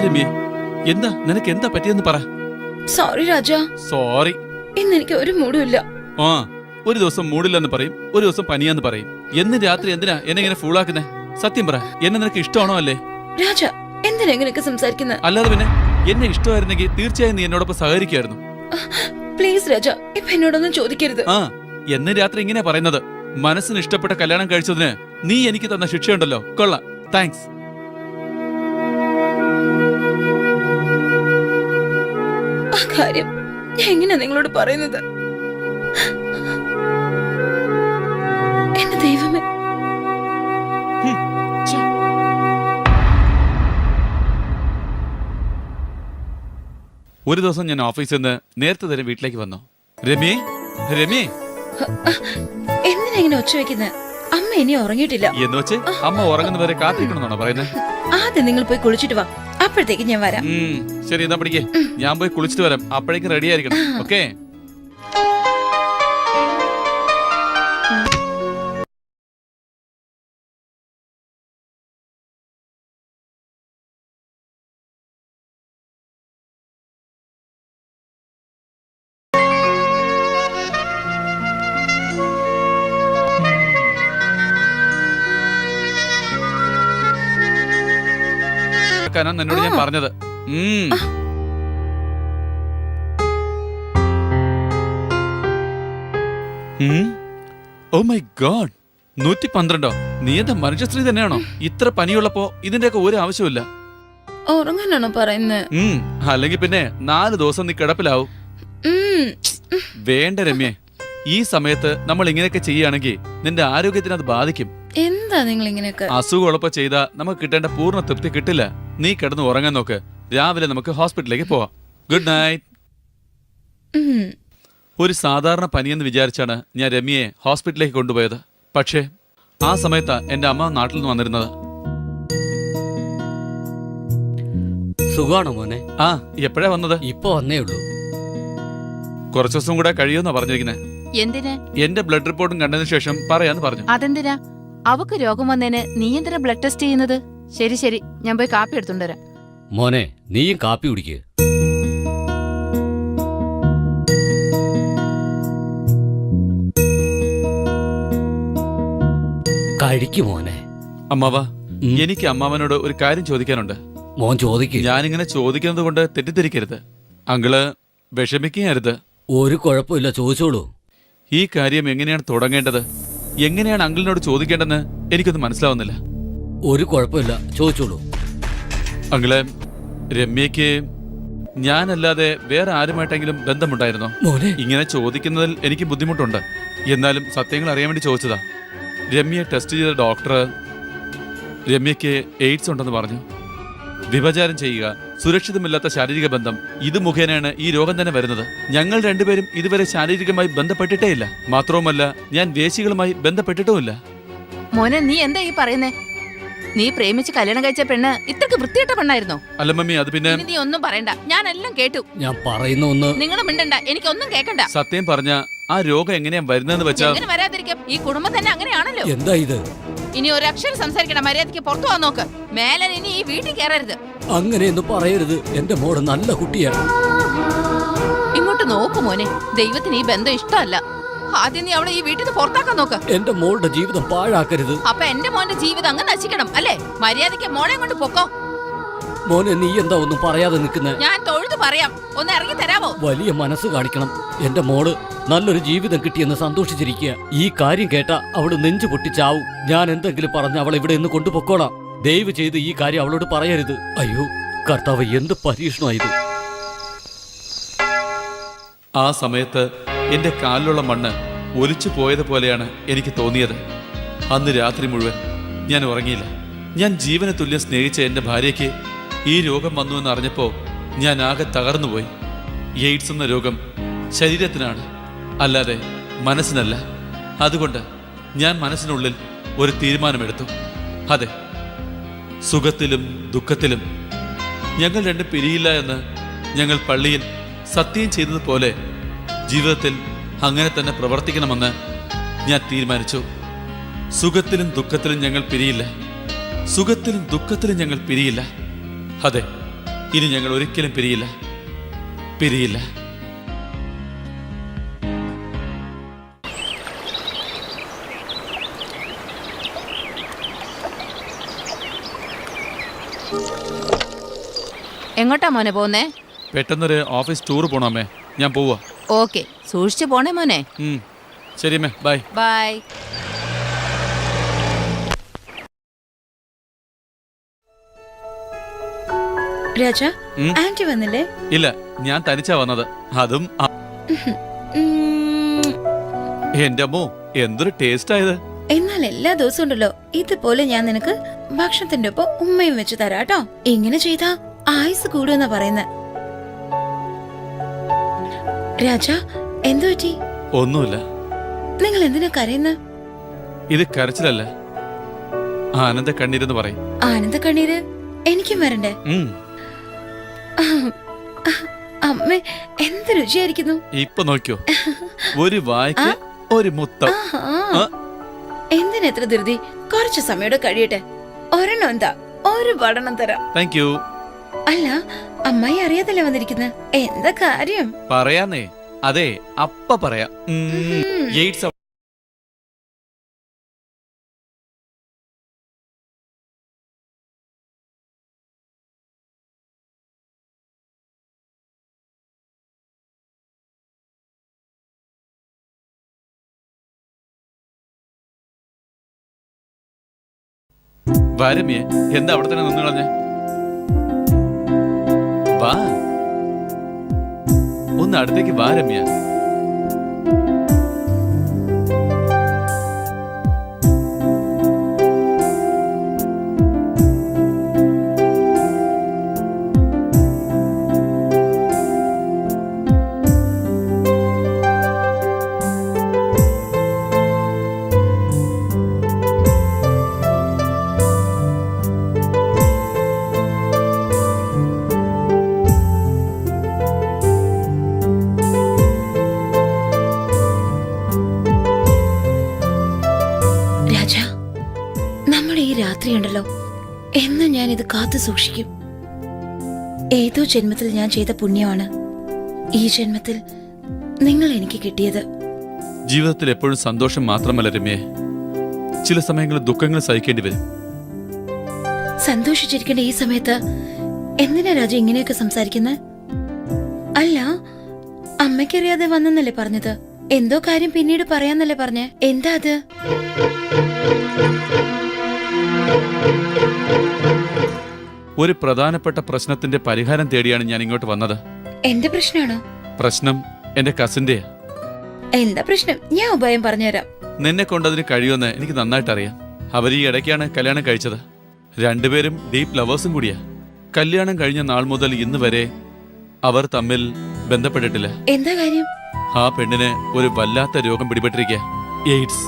എന്താ രമ്യേ എന്താ? നിനക്ക് എന്താ പറ്റിയെന്ന് പറ. സോറി രാജ. സോറി ഇന്ന് എനിക്ക് ഒരു മൂടും ആ ഒരു ദിവസം മൂടില്ലെന്ന് പറയും ഒരു ദിവസം പനിയാന്ന് പറയും. എന്ന് രാത്രി എന്തിനാ എന്നെ ഇങ്ങനെ ഫൂളാക്കുന്നേ സത്യം പറ എന്നെ നിനക്ക് ഇഷ്ടമാണോ അല്ലേ? രാജ എന്തിനാ ഇങ്ങനെയൊക്കെ സംസാരിക്കുന്നത് അല്ലാതെ പിന്നെ എന്നെ ഇഷ്ടമായിരുന്നെങ്കിൽ തീർച്ചയായും നീ എന്നോടൊപ്പം സഹകരിക്കായിരുന്നു പ്ലീസ് രാജ ഇപ്പൊ എന്നോടൊന്നും ചോദിക്കരുത്. ആ എന്ന് രാത്രി ഇങ്ങനെ പറയുന്നത്. മനസ്സിന് ഇഷ്ടപ്പെട്ട കല്യാണം കഴിച്ചതിന് നീ എനിക്ക് തന്ന ശിക്ഷയുണ്ടല്ലോ. കൊള്ളാം. താങ്ക്സ് കാര്യം ഞാൻ എങ്ങനെയാ നിങ്ങളോട് പറയുന്നത്? എന്റെ ദൈവമേ. ഒരു ദിവസം ഞാൻ ഓഫീസിൽ നിന്ന് നേരത്തെ തന്നെ വീട്ടിലേക്ക് വന്നു. രമ്യേ രമ്യേ എന്തിനാ ഇങ്ങനെ ഒച്ച വെക്കുന്നത് അമ്മ ഇനി ഉറങ്ങിയിട്ടില്ല. എന്ന് വെച്ച് അമ്മ ഉറങ്ങുന്നവരെ കാത്തിരിക്കണമെന്നാണോ പറയുന്നത് ആദ്യം നിങ്ങൾ പോയി കുളിച്ചിട്ട് വാ. അപ്പോഴത്തേക്ക് ഞാൻ വരാം. ശരി എന്നാ പിടിക്കേ. ഞാൻ പോയി കുളിച്ചിട്ട് വരാം. അപ്പോഴേക്കും റെഡി ആയിരിക്കണം. ഓക്കേ ക്കാനാ നിന്നോട് ഞാൻ. പറഞ്ഞത്. ഉം. ഓ മൈ ഗോഡ് നൂറ്റി പന്ത്രണ്ടോ നീ എന്താ മനുഷ്യശ്രീ തന്നെയാണോ? ഇത്ര പനിയുള്ളപ്പോ ഇതിന്റെയൊക്കെ ഒരു ആവശ്യമില്ല ഉറങ്ങാനാണോ പറയുന്നത് അല്ലെങ്കിൽ പിന്നെ നാല് ദിവസം നീ കിടപ്പിലാവും. വേണ്ട രമ്യേ. ഈ സമയത്ത് നമ്മൾ ഇങ്ങനെയൊക്കെ ചെയ്യുകയാണെങ്കിൽ നിന്റെ ആരോഗ്യത്തിന് അത് ബാധിക്കും. എന്താ നിങ്ങൾ ഇങ്ങനെയൊക്കെ അസുഖമുള്ളപ്പോ ചെയ്ത നമുക്ക് കിട്ടേണ്ട പൂർണ തൃപ്തി കിട്ടില്ല. നീ കിടന്ന് ഉറങ്ങാൻ നോക്ക്. രാവിലെ നമുക്ക് ഹോസ്പിറ്റലിലേക്ക് പോവാം. ഗുഡ് നൈറ്റ് ഒരു സാധാരണ പനിയെന്ന് വിചാരിച്ചാണ് ഞാൻ രമ്യയെ ഹോസ്പിറ്റലിലേക്ക് കൊണ്ടുപോയത്. പക്ഷേ ആ സമയത്താ എന്റെ അമ്മ നാട്ടിൽ നിന്ന് വന്നിരുന്നത്. സുഖമാണോ മോനെ? ആ എപ്പോഴാ വന്നത്? ഇപ്പൊ വന്നേ ഉള്ളൂ. കുറച്ചു ദിവസം കൂടെ കഴിയുമെന്നാ പറഞ്ഞിരിക്കുന്നത് എന്തിനാ? എന്റെ ബ്ലഡ് റിപ്പോർട്ടും കണ്ടതിന് ശേഷം പറയാന്ന് പറഞ്ഞു. അതെന്തിനാ? അവക്ക് രോഗം വന്നേന് നീ എന്തിനാ ബ്ലഡ് ടെസ്റ്റ് ചെയ്യുന്നത്? ശരി ശരി. ഞാൻ പോയി കാപ്പി എടുത്തോണ്ട് വരാം. മോനെ നീയും കാപ്പി കുടിക്ക്. കഴിക്കു മോനെ. അമ്മാവ ഉം. എനിക്ക് അമ്മാവനോട് ഒരു കാര്യം ചോദിക്കാനുണ്ട്. മോൻ ചോദിക്കും. ഞാനിങ്ങനെ ചോദിക്കുന്നത് കൊണ്ട് തെറ്റിദ്ധരിക്കരുത്. അങ്കിൾ വിഷമിക്കരുത് ഒരു കുഴപ്പമില്ല ചോദിച്ചോളൂ. ഈ കാര്യം എങ്ങനെയാണ് തുടങ്ങേണ്ടത്? എങ്ങനെയാണ് അങ്കിളിനോട് ചോദിക്കേണ്ടെന്ന് എനിക്കൊന്നും മനസ്സിലാവുന്നില്ല. ഒരു കുഴപ്പമില്ല. ചോദിച്ചോളൂ. അങ്കിളെ രമ്യക്ക് ഞാനല്ലാതെ വേറെ ആരുമായിട്ടെങ്കിലും ബന്ധമുണ്ടായിരുന്നോ? ഇങ്ങനെ ചോദിക്കുന്നതിൽ എനിക്ക് ബുദ്ധിമുട്ടുണ്ട്. എന്നാലും സത്യങ്ങൾ അറിയാൻ വേണ്ടി ചോദിച്ചതാ. രമ്യയെ ടെസ്റ്റ് ചെയ്ത ഡോക്ടർ രമ്യക്ക് എയ്ഡ്സ് ഉണ്ടെന്ന് പറഞ്ഞു. വിഭചാരം ചെയ്യുക സുരക്ഷിതമില്ലാത്ത ശാരീരിക ബന്ധം. ഇത് മുഖേനയാണ് ഈ രോഗം തന്നെ വരുന്നത്. ഞങ്ങൾ രണ്ടുപേരും ഇതുവരെ ശാരീരികമായി ബന്ധപ്പെട്ടിട്ടേ ഇല്ല. മാത്രവുമല്ല ഞാൻ വേശികളുമായി ബന്ധപ്പെട്ടിട്ടുമില്ല. മോനെ നീ എന്താ ഈ പറയുന്നേ? നീ പ്രേമിച്ച് കല്യാണം കഴിച്ച പെണ്ണ് ഇത്രക്ക് വൃത്തിയിട്ട പെണ്ണായിരുന്നോ? അല്ല മമ്മി അത് പിന്നെ നീ ഒന്നും പറയണ്ട. ഞാൻ എല്ലാം കേട്ടു. ഞാൻ പറയുന്ന ഒന്ന് നിങ്ങൾ മിണ്ടണ്ട. എനിക്ക് ഒന്നും കേക്കണ്ട. സത്യം പറഞ്ഞ ആ രോഗം എങ്ങനെയാ വരുന്നെന്ന് വെച്ചാൽ എങ്ങനെ വരാതിരിക്കും? ഈ കുടുംബം തന്നെ അങ്ങനെയാണല്ലോ. എന്താ ഇത്? ഇനി ഒരു അക്ഷരം സംസാരിക്കണം മര്യാദയ്ക്ക് പുറത്തു പോകാൻ നോക്ക്. മേലൻ ഇനി ഈ വീട്ടിൽ കയറരുത്. അങ്ങനെയൊന്നും പറയരുത്. എന്റെ മോൾ നല്ല കുട്ടിയാണ്. ഇങ്ങോട്ട് നോക്കു മോനെ. ദൈവത്തിന് ഈ ബന്ധം ഇഷ്ടമല്ല. ആദ്യം നീ അവളെ ഈ വീട്ടിൽ നിന്ന് പുറത്താക്കാൻ നോക്ക്. എന്റെ മോളുടെ ജീവിതം പാഴാക്കരുത്. അപ്പൊ എന്റെ മോന്റെ ജീവിതം അങ്ങ് നശിക്കണം അല്ലേ? മര്യാദയ്ക്ക് മോളെ കൊണ്ട് പൊക്കോ. മോനെ നീ എന്താ ഒന്നും പറയാതെ നിൽക്കുന്നേ? ഞാൻ തൊഴുതു പറയാം. ഒന്ന് ഇറങ്ങി തരാമോ? വലിയ മനസ്സ് കാണിക്കണം. എന്റെ മോൾ നല്ലൊരു ജീവിതം കിട്ടിയെന്ന് സന്തോഷിച്ചിരിക്കുക. ഈ കാര്യം കേട്ട അവൾ നെഞ്ചു പൊട്ടിച്ചാവും. ഞാൻ എന്തെങ്കിലും പറഞ്ഞ് അവളെ ഇവിടെ നിന്ന് കൊണ്ടുപോക്കോളാം ദയവ് ചെയ്ത് ഈ കാര്യം അവളോട് പറയരുത്. അയ്യോ കർത്താവ് എന്ത് പരീക്ഷണമായത്. ആ സമയത്ത് എന്റെ കാലിലുള്ള മണ്ണ് ഒലിച്ചു പോയത് പോലെയാണ് എനിക്ക് തോന്നിയത്. അന്ന് രാത്രി മുഴുവൻ ഞാൻ ഉറങ്ങിയില്ല. ഞാൻ ജീവന തുല്യം സ്നേഹിച്ച എന്റെ ഭാര്യയ്ക്ക് ഈ രോഗം വന്നു എന്ന് അറിഞ്ഞപ്പോൾ ഞാൻ ആകെ തകർന്നുപോയി. എയ്ഡ്സ് എന്ന രോഗം ശരീരത്തിനാണ് അല്ലാതെ മനസ്സിനല്ല. അതുകൊണ്ട് ഞാൻ മനസ്സിനുള്ളിൽ ഒരു തീരുമാനമെടുത്തു. അതെ സുഖത്തിലും ദുഃഖത്തിലും. ഞങ്ങൾ രണ്ടും പിരിയില്ല എന്ന് ഞങ്ങൾ പള്ളിയിൽ സത്യം ചെയ്തതുപോലെ ജീവിതത്തിൽ അങ്ങനെ തന്നെ പ്രവർത്തിക്കണമെന്ന് ഞാൻ തീരുമാനിച്ചു. സുഖത്തിലും ദുഃഖത്തിലും ഞങ്ങൾ പിരിയില്ല. സുഖത്തിലും ദുഃഖത്തിലും ഞങ്ങൾ പിരിയില്ല. അതെ. ഇനി ഞങ്ങൾ ഒരിക്കലും പിരിയില്ല. പിരിയില്ല. എങ്ങോട്ടാ മോനെ പോന്നേ പെട്ടെന്നൊരു ഓഫീസ് ടൂർ പോണമേ ഞാൻ പോവാ. ഓക്കെ. സൂക്ഷിച്ചു പോണേ മോനെ. ശരി മേ ബൈ. ബൈ. രാജ. ആന്റി വന്നില്ലേ? ഇല്ല ഞാൻ തനിച്ചാ വന്നത്. അതും എന്റെ അമ്മോ എന്തൊരു ടേസ്റ്റ് ആയത്. എന്നാൽ എല്ലാ ദിവസവും ഉണ്ടല്ലോ. ഇതുപോലെ ഞാൻ നിനക്ക് ഭക്ഷണത്തിന്റെ ഒപ്പം ഉമ്മയും വെച്ച് തരാട്ടോ ഇങ്ങനെ ചെയ്താ ആയുസ് കൂടുമെന്നാ പറയുന്നത് രാജ എന്തു പറ്റി? ഒന്നുമില്ല. നിങ്ങൾ എന്തിനാ കരയുന്ന? ഇത് കരച്ചിലല്ല. ആനന്ദ കണ്ണീരെന്ന് പറയും. ആനന്ദ കണ്ണീര്? എനിക്കും വരണ്ടേ. അമ്മ എന്ത് രുചിയായിരിക്കുന്നു? ഇപ്പൊ നോക്കിയോ. ഒരു വായ്ക്ക് ഒരു മുത്തം. എന്തിനെത്ര ധൃതി? കുറച്ച് സമയോടെ കഴിയട്ടെ. ഒരെണ്ണം എന്താ? ഒരു പഠനം തരാം. താങ്ക് യു അല്ല അമ്മായി അറിയാതല്ലേ വന്നിരിക്കുന്നത് എന്താ കാര്യം? പറയാന്നേ. അതെ അപ്പ പറയാം. വരമിയെ എന്താ അവിടെ തന്നെ നിന്ന് കളഞ്ഞേ? വാ. ഒന്ന് അടുത്തേക്ക് വാ സൂക്ഷിക്കും. ഏതോ ജന്മത്തിൽ ഞാൻ ചെയ്ത പുണ്യമാണ്. ഈ ജന്മത്തിൽ നിങ്ങൾ എനിക്ക് കിട്ടിയത്. ജീവിതത്തിൽ എപ്പോഴും സന്തോഷം മാത്രമല്ല രമ്യെ. ചില സമയങ്ങളിൽ ദുഃഖങ്ങൾ സഹിക്കേണ്ടി വരും. സന്തോഷിച്ചിരിക്കേണ്ട ഈ സമയത്ത് എന്തിനാ രാജു ഇങ്ങനെയൊക്കെ സംസാരിക്കുന്നത് അല്ല അമ്മയ്ക്കറിയാതെ വന്നെന്നല്ലേ പറഞ്ഞത്. എന്തോ കാര്യം പിന്നീട് പറയാന്നല്ലേ പറഞ്ഞേ. എന്താ അത്? ഒരു പ്രധാനപ്പെട്ട പ്രശ്നത്തിന്റെ പരിഹാരം തേടിയാണ് ഞാൻ ഇങ്ങോട്ട് വന്നത്. എന്റെ പ്രശ്നമാണോ പ്രശ്നം എന്റെ കസിന്റെയാ എന്താ പ്രശ്നം? ഞാൻ ഉപായം പറഞ്ഞുതരാം. നിന്നെ കൊണ്ടതിന് കഴിയുമെന്ന് എനിക്ക് നന്നായിട്ട് അറിയാം അവർ ഈ ഇടയ്ക്കാണ് കല്യാണം കഴിച്ചത്. രണ്ടുപേരും ഡീപ് ലവേഴ്സും കൂടിയാ. കല്യാണം കഴിഞ്ഞ നാൾ മുതൽ ഇന്ന് വരെ അവർ തമ്മിൽ ബന്ധപ്പെട്ടിട്ടില്ല. എന്താ കാര്യം? ആ പെണ്ണിന് ഒരു വല്ലാത്ത രോഗം പിടിപെട്ടിരിക്കുക എയ്ഡ്സ്.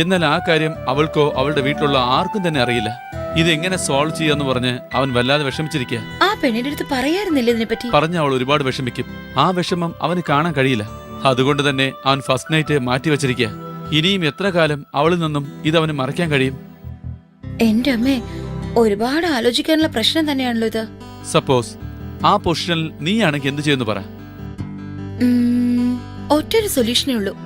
എന്നാൽ ആ കാര്യം അവൾക്കോ അവളുടെ വീട്ടിലുള്ള ആർക്കും തന്നെ അറിയില്ല. ഇതെങ്ങനെ സോൾവ് ചെയ്യാന്ന് പറഞ്ഞ് അവൻ വല്ലാതെ വിഷമിച്ചിരിക്കുക ആ പെണ്ണിന്റെ അടുത്ത് പറയാറുന്നില്ല ഇതിനെപ്പറ്റി? പറഞ്ഞ അവൾ ഒരുപാട് വിഷമിക്കും. ആ വിഷമം അവന് കാണാൻ കഴിയില്ല. അതുകൊണ്ട് തന്നെ അവൻ ഫസ്റ്റ് നൈറ്റ് മാറ്റി വെച്ചിരിക്കുക ഇനിയും എത്ര കാലം അവളിൽ നിന്നും ഇത് അവന് മറയ്ക്കാൻ കഴിയും? എന്റെ അമ്മേ ഒരുപാട് ആലോചിക്കാനുള്ള പ്രശ്നം തന്നെയാണല്ലോ ഇത്. സപ്പോസ് ആ പൊസിഷനിൽ നീയാണെങ്കിൽ എന്ത് ചെയ്യുന്നു പറ. ഉം, ഒറ്റൊരു സൊല്യൂഷനേ ഉള്ളൂ.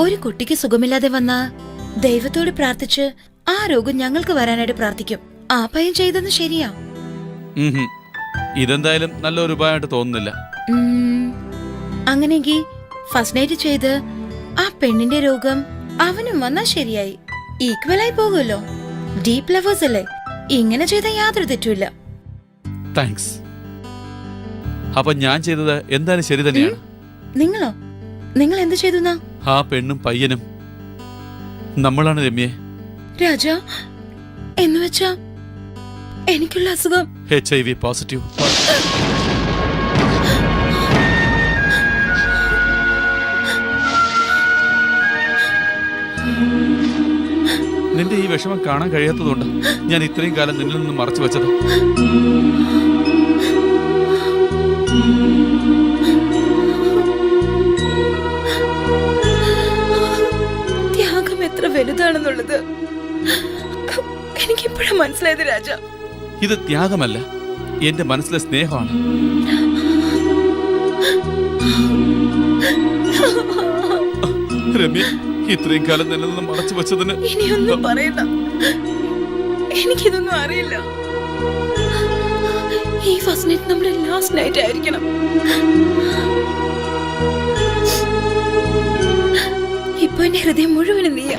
ഒരു കുട്ടിക്ക് സുഖമില്ലാതെ വന്ന ദൈവത്തോട് പ്രാർത്ഥിച്ച് ആ രോഗം ഞങ്ങൾക്ക് വരാനായിട്ട് പ്രാർത്ഥിക്കും. ആ പയ്യൻ ചെയ്തെന്ന് ശരിയാ. ഇതെന്തായാലും നല്ല നല്ലൊരു ഉപായമായിട്ട് തോന്നുന്നില്ല. അങ്ങനെയെങ്കിൽ ഫസ്റ്റ് നൈറ്റ് ചെയ്ത് ആ പെണ്ണിന്റെ രോഗം അവനും വന്നാ ശരിയായി. ആയി പോകുമല്ലോ. ഡീപ് ലവേഴ്സ് അല്ലേ? ഇങ്ങനെ ചെയ്ത യാതൊരു തെറ്റുമില്ല. താങ്ക്സ് അപ്പൊ ഞാൻ ചെയ്തത് എന്തായാലും ശരി തന്നെയാണ്. നിങ്ങളോ? നിങ്ങൾ എന്ത് ചെയ്തു ആ പെണ്ണും പയ്യനും. നമ്മളാണ് രമ്യെ രാജ എന്ന് വെച്ചാ എനിക്കുള്ള അസുഖം. എച്ച് ഐ വി പോസിറ്റീവ് നിന്റെ ഈ വിഷമം കാണാൻ കഴിയാത്തതുകൊണ്ട് ഞാൻ ഇത്രയും കാലം നിന്നിൽ നിന്ന് മറച്ചു വെച്ചത്. രാജ. ഇത് ത്യാഗമല്ല. എന്റെ മനസ്സിലെ സ്നേഹമാണ്. രമ്യ ഇത്രയും കാലം നിന്നിൽ നിന്ന് മറച്ചു വെച്ചതിന് ഇനിയൊന്നും പറയണ്ട. എനിക്കിതൊന്നും അറിയില്ല. ഈ ഫസ്റ്റ് നൈറ്റ് നമ്മുടെ ലാസ്റ്റ് നൈറ്റ് ആയിരിക്കണം. ഇപ്പൊ എന്റെ ഹൃദയം മുഴുവനും നീയ.